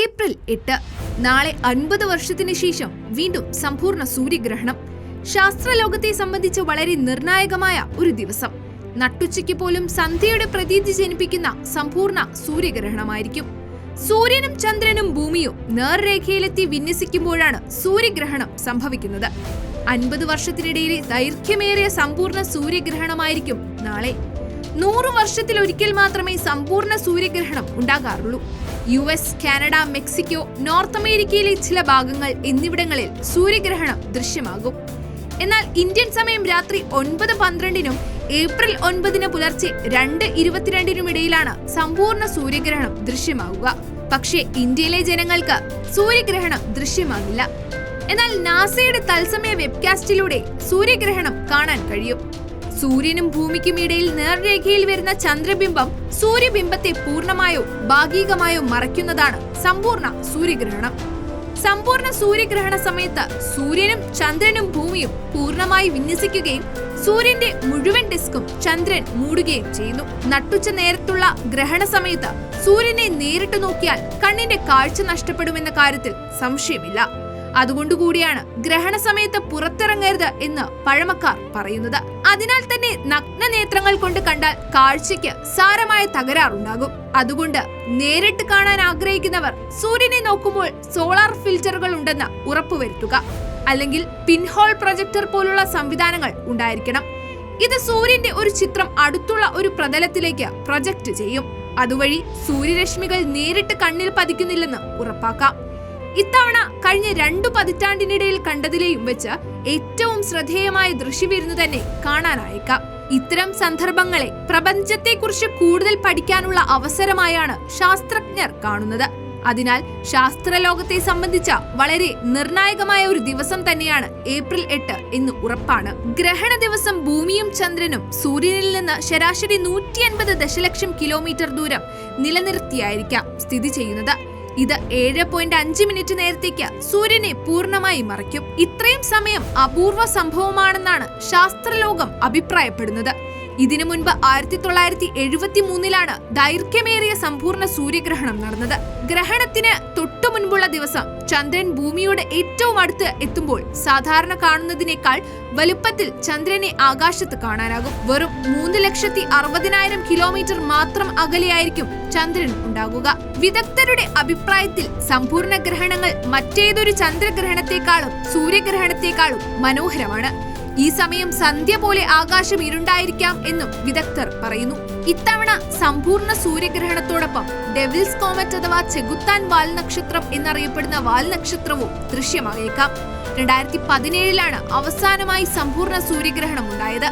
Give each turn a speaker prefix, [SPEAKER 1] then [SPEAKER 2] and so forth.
[SPEAKER 1] April എട്ട്. നാളെ അൻപത് വർഷത്തിന് ശേഷം വീണ്ടും സമ്പൂർണ സൂര്യഗ്രഹണം. ശാസ്ത്രലോകത്തെ സംബന്ധിച്ച് വളരെ നിർണായകമായ ഒരു ദിവസം. നട്ടുച്ചയ്ക്ക് പോലും സന്ധ്യയുടെ പ്രതീതി ജനിപ്പിക്കുന്ന സമ്പൂർണ സൂര്യഗ്രഹണമായിരിക്കും. സൂര്യനും ചന്ദ്രനും ഭൂമിയും നേർരേഖയിലെത്തി വിന്യസിക്കുമ്പോഴാണ് സൂര്യഗ്രഹണം സംഭവിക്കുന്നത്. അൻപത് വർഷത്തിനിടയിലെ ദൈർഘ്യമേറിയ സമ്പൂർണ സൂര്യഗ്രഹണമായിരിക്കും നാളെ. നൂറു വർഷത്തിലൊരിക്കൽ മാത്രമേ സമ്പൂർണ സൂര്യഗ്രഹണം ഉണ്ടാകാറുള്ളൂ. U S Canada Mexico North അമേരിക്കയിലെ ചില ഭാഗങ്ങൾ എന്നിവിടങ്ങളിൽ സൂര്യഗ്രഹണം ദൃശ്യമാകും. എന്നാൽ ഇന്ത്യൻ സമയം രാത്രി ഒൻപത് പന്ത്രണ്ടിനും ഏപ്രിൽ ഒൻപതിന് പുലർച്ചെ രണ്ട് ഇരുപത്തിരണ്ടിനും ഇടയിലാണ് സമ്പൂർണ സൂര്യഗ്രഹണം ദൃശ്യമാകുക പക്ഷേ ഇന്ത്യയിലെ ജനങ്ങൾക്ക് സൂര്യഗ്രഹണം ദൃശ്യമാകില്ല. എന്നാൽ നാസയുടെ തത്സമയ വെബ്കാസ്റ്റിലൂടെ സൂര്യഗ്രഹണം കാണാൻ കഴിയും. സൂര്യനും ഭൂമിക്കും ഇടയിൽ നേർരേഖയിൽ വരുന്ന ചന്ദ്രബിംബം സൂര്യബിംബത്തെ പൂർണമായോ ഭാഗികമായോ മറയ്ക്കുന്നതാണ് സമ്പൂർണ സൂര്യഗ്രഹണം. സമ്പൂർണ സൂര്യഗ്രഹണ സമയത്ത് സൂര്യനും ചന്ദ്രനും ഭൂമിയും പൂർണമായി വിന്യസിക്കുകയും സൂര്യന്റെ മുഴുവൻ ഡിസ്കും ചന്ദ്രൻ മൂടുകയും ചെയ്യുന്നു. നട്ടുച്ച നേരത്തുള്ള ഗ്രഹണ സമയത്ത് സൂര്യനെ നേരിട്ട് നോക്കിയാൽ കണ്ണിന്റെ കാഴ്ച നഷ്ടപ്പെടുമെന്ന കാര്യത്തിൽ സംശയമില്ല. അതുകൊണ്ടുകൂടിയാണ് ഗ്രഹണ സമയത്ത് പുറത്തിറങ്ങരുത് എന്ന് പഴമക്കാർ പറയുന്നത്. അതിനാൽ തന്നെ നഗ്ന നേത്രങ്ങൾ കൊണ്ട് കണ്ടാൽ കാഴ്ചയ്ക്ക് സാരമായ തകരാറുണ്ടാകും. അതുകൊണ്ട് നേരിട്ട് കാണാൻ ആഗ്രഹിക്കുന്നവർ സൂര്യനെ നോക്കുമ്പോൾ സോളാർ ഫിൽറ്ററുകൾ ഉണ്ടെന്ന് ഉറപ്പുവരുത്തുക. അല്ലെങ്കിൽ പിൻഹോൾ പ്രൊജക്ടർ പോലുള്ള സംവിധാനങ്ങൾ ഉണ്ടായിരിക്കണം. ഇത് സൂര്യന്റെ ഒരു ചിത്രം അടുത്തുള്ള ഒരു പ്രതലത്തിലേക്ക് പ്രൊജക്ട് ചെയ്യും. അതുവഴി സൂര്യരശ്മികൾ നേരിട്ട് കണ്ണിൽ പതിക്കുന്നില്ലെന്ന് ഉറപ്പാക്കാം. ഇത്തവണ കഴിഞ്ഞ രണ്ടു പതിറ്റാണ്ടിനിടയിൽ കണ്ടതിലെയും വെച്ച് ഏറ്റവും ശ്രദ്ധേയമായ ദൃശ്യവിരുന്ന് തന്നെ കാണാനായേക്കാം. ഇത്തരം സന്ദർഭങ്ങളെ പ്രപഞ്ചത്തെക്കുറിച്ച് കൂടുതൽ പഠിക്കാനുള്ള അവസരമായാണ് ശാസ്ത്രജ്ഞർ കാണുന്നത്. അതിനാൽ ശാസ്ത്രലോകത്തെ സംബന്ധിച്ച വളരെ നിർണായകമായ ഒരു ദിവസം തന്നെയാണ് ഏപ്രിൽ എട്ട് എന്ന് ഉറപ്പാണ്. ഗ്രഹണ ദിവസം ഭൂമിയും ചന്ദ്രനും സൂര്യനിൽ നിന്ന് ശരാശരി നൂറ്റി അൻപത് ദശലക്ഷം കിലോമീറ്റർ ദൂരം നിലനിർത്തിയായിരിക്കാം സ്ഥിതി ചെയ്യുന്നത്. ഇത് ഏഴ് പോയിന്റ് അഞ്ച് മിനിറ്റ് നേരത്തേക്ക് സൂര്യനെ പൂർണമായി മറയ്ക്കും. ഇത്രയും സമയം അപൂർവ സംഭവമാണെന്നാണ് ശാസ്ത്രലോകം അഭിപ്രായപ്പെടുന്നത്. ഇതിനു മുൻപ് ആയിരത്തി തൊള്ളായിരത്തി എഴുപത്തി മൂന്നിലാണ് ദൈർഘ്യമേറിയ സമ്പൂർണ സൂര്യഗ്രഹണം നടന്നത്. ഗ്രഹണത്തിന് തൊട്ടു മുൻപുള്ള ദിവസം ചന്ദ്രൻ ഭൂമിയുടെ ഏറ്റവും അടുത്ത് എത്തുമ്പോൾ സാധാരണ കാണുന്നതിനേക്കാൾ വലുപ്പത്തിൽ ചന്ദ്രനെ ആകാശത്ത് കാണാനാകും. വെറും മൂന്ന് ലക്ഷത്തി അറുപതിനായിരം കിലോമീറ്റർ മാത്രം അകലെയായിരിക്കും ചന്ദ്രൻ ഉണ്ടാകുക. വിദഗ്ധരുടെ അഭിപ്രായത്തിൽ സമ്പൂർണ ഗ്രഹണങ്ങൾ മറ്റേതൊരു ചന്ദ്രഗ്രഹണത്തെക്കാളും സൂര്യഗ്രഹണത്തെക്കാളും മനോഹരമാണ്. ഈ സമയം സന്ധ്യ പോലെ ആകാശം ഇരുണ്ടായിരിക്കാം എന്നും വിദഗ്ധർ പറയുന്നു. ഇത്തവണ സമ്പൂർണ സൂര്യഗ്രഹണത്തോടൊപ്പം ഡെവിൽസ് കോമറ്റ് അഥവാ ചെകുത്താൻ വാൽ നക്ഷത്രം എന്നറിയപ്പെടുന്ന വാൽ നക്ഷത്രവും ദൃശ്യമായേക്കാം. രണ്ടായിരത്തി പതിനേഴിലാണ് അവസാനമായി സമ്പൂർണ സൂര്യഗ്രഹണം ഉണ്ടായത്.